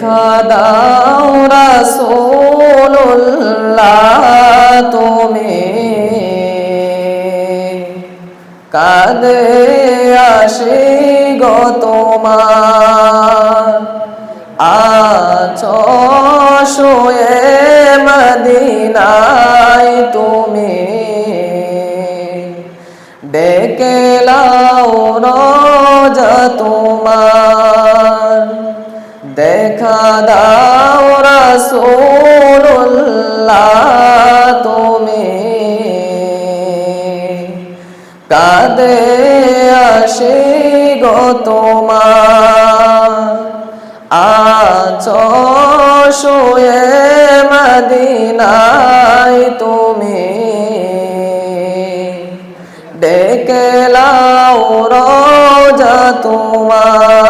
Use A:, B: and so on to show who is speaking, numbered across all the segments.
A: দেখা দাও রাসূলুল্লাহ, তুমি কাদে আসি গো তোমার। আছ শুয়ে মদিনায় তুমি ডেকে লাও রোজা তোমার। দেখা দাও রাসূলুল্লাহ তুমি। কাদে আসি গো তোমার। আছ শুয়ে মদিনায় তুমি। ডেকে লাও রোজা তোমার।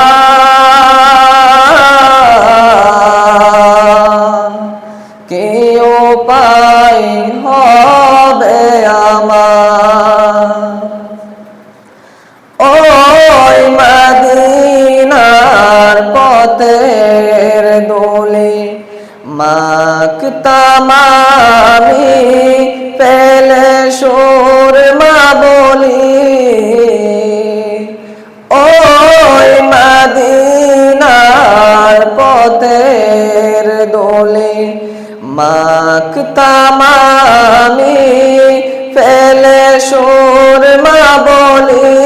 A: মাকতামামি ফেলে সুর মা বলি,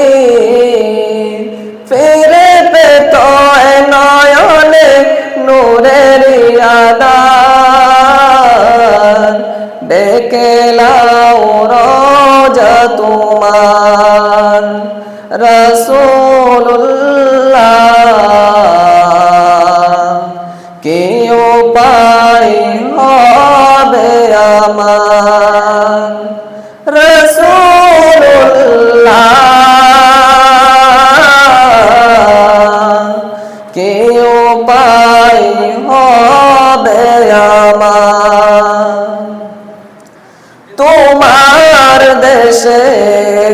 A: ফিরে পেত নয়নে নূরের আদার ডেকে লাও রোজা তোমার, রসুল্লাহ। তোমার দেশে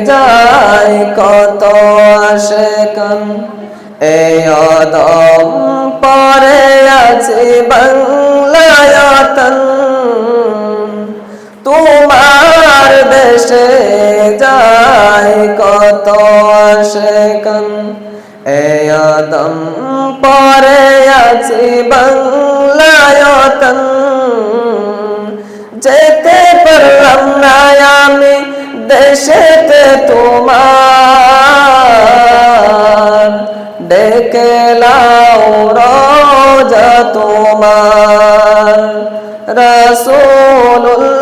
A: যায় কত আসে কন এই অদম পরে আছে বাংলায়তন তোমার দেশে যায় কত আসে কন এই অদম পরে আছে বাংলায়তন যেতে পারলাম না আমি দেশেতে তোমার। ডেকে লাও তোমার। রসুল্লাহ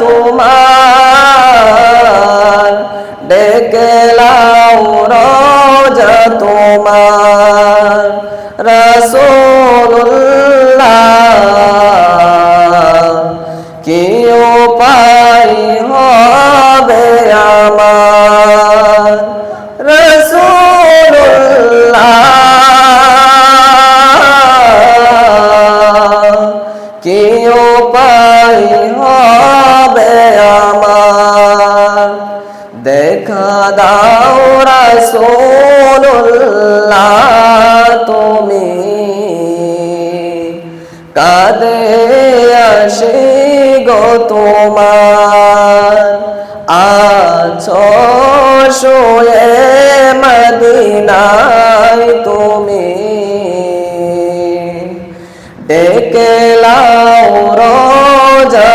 A: তোমার ডেকে লাও রোজা তোমার। রসুল্লাহ কেউ পাই হবে আমার? রসুল্লাহ কেউ পাই হবে দাও রাসূলুল্লাহ তুমি কাঁদে আসে গো তোমার। আছো শোয়ে মদিনায় তুমি ডেকে লাও রোজা